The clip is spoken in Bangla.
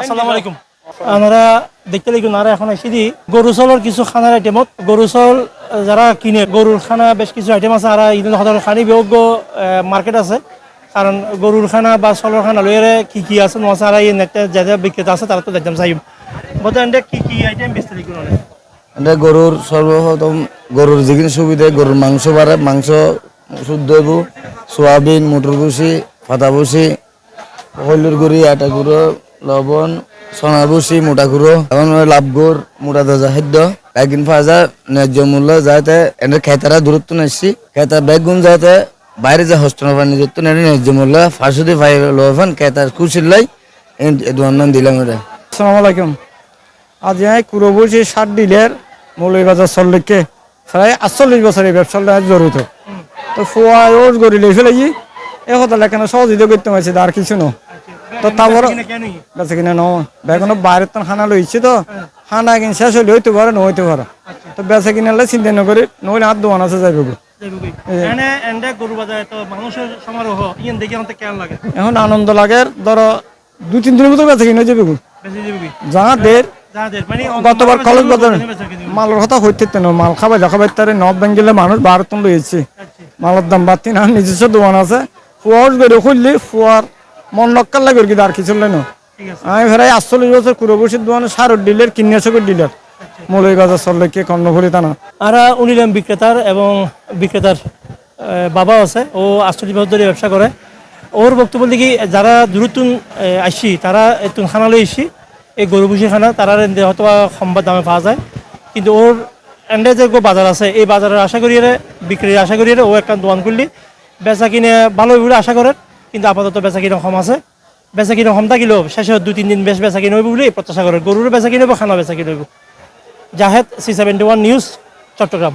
আসসালামু আলাইকুম। আমরা দেখতে লাগি নারা এখন আসি দি গরু চলৰ কিছু খানার আইটেমত গরু চল যারা কিনে গরুর খানা বেশ কিছু আইটেম আছে। আর ইদিন সদর খানি বিয়োগ্য মার্কেট আছে। কারণ গরুর খানা বা চলৰ খানা লইরে কি কি আছে নছে আর এই নেটে যা যা বিক্রেতা আছে তারা তো দেখতাম চাইম বলতে কি কি আইটেম বেচতে লাগি এটা গরুর সর্বপ্রথম গরুর যেখানে সুবিধা গরুর মাংস বাড়ে মাংস শুদ্ধ হইব সোয়াবিন মটর ভুসি ফাতা ভুসি হলুর গুড়ি আটা গুঁড়ো লবণ সোনা ভুসি মোটা গুঁড়ো এখন লাভ গুড়, মোটা দজা খাদ্য পাওয়া যায় ন্যায্য মূল্য যাতে এনে খেতারা দূরত্ব নিচ্ছি খেতা বেগুন যাতে বাইরে যে হস্ত পানি নেই ন্যায্য মূল্য ফাঁসু দিয়ে ফাই লোফান খেতার খুশির লাই এই দোকান দিলাম এটা আসসালামু আলাইকুম। আজ কুড়ো বলছি ষাট ডিলের মৌলভীবাজার সল্লেককে প্রায় আটচল্লিশ বছর এই ব্যবসার লাগে জড়িত। তো ফুয়া রোজ গড়ি লেগে ফেলে এ কথা লেখানো সহযোগিতা করতে পারছি আর কিছু ন। তো তারপর বেঁচে কিনে ন বেগুন বাইরের তো খানা লইছি তো। খানা কিনে শেষ হলে হইতে পারে ন হইতে পারে। তো বেঁচে কিনে হলে চিন্তা নকরি নইলে আর দোকান আছে যাইব কেমন লাগে? এখন আনন্দ লাগে। ধরো দুই তিন দিনের মতো বেঁচে কিনে যাবে যাদের মানে গতবার কলেজ বাজারে। মালের কথা হইতে না মাল খাবার দেখাবার তারে নর্থ বেঙ্গলে মানুষ ভারত লইছে। মালের দাম বাড়তি না নিজস্ব দোকান আছে। ফুয়ার করে খুললি ফুয়ার মন লক্কার লাগে কিন্তু আর কিছু না। আমি ফেরাই আটচল্লিশ বছর কুড়ো দোকানে সারের ডিলার কীটনাশকের ডিলার। বাজার চললে কে কর্ণফুলি টানা আর উনিলাম বিক্রেতার এবং বিক্রেতার বাবা আছে ও আটচল্লিশ বছর ধরে ব্যবসা করে। ওর বক্তব্য দেখি যারা দূরতুন আসি তারা তুন খানা লই আসি এই গরু ভুষি খানা তারা হয়তো সম্বাদ দামে পাওয়া যায়। কিন্তু ওর এন্ডে যে বাজার আছে এই বাজারের আশা করিয়ে বিক্রির আশা করিয়ে ও একটা দোকান করলি বেচা কিনে ভালো বলে আশা করে কিন্তু আপাতত বেচা কিনে আছে। বেচা কিনে কম থাকিলেও শেষে দুই, তিন দিন বেশ বেচা কিনে হইব বলে প্রত্যাশা করে গরুর বেচা কিনব খানা বেচা কিনব Zahed C seventy one news, Chattogram.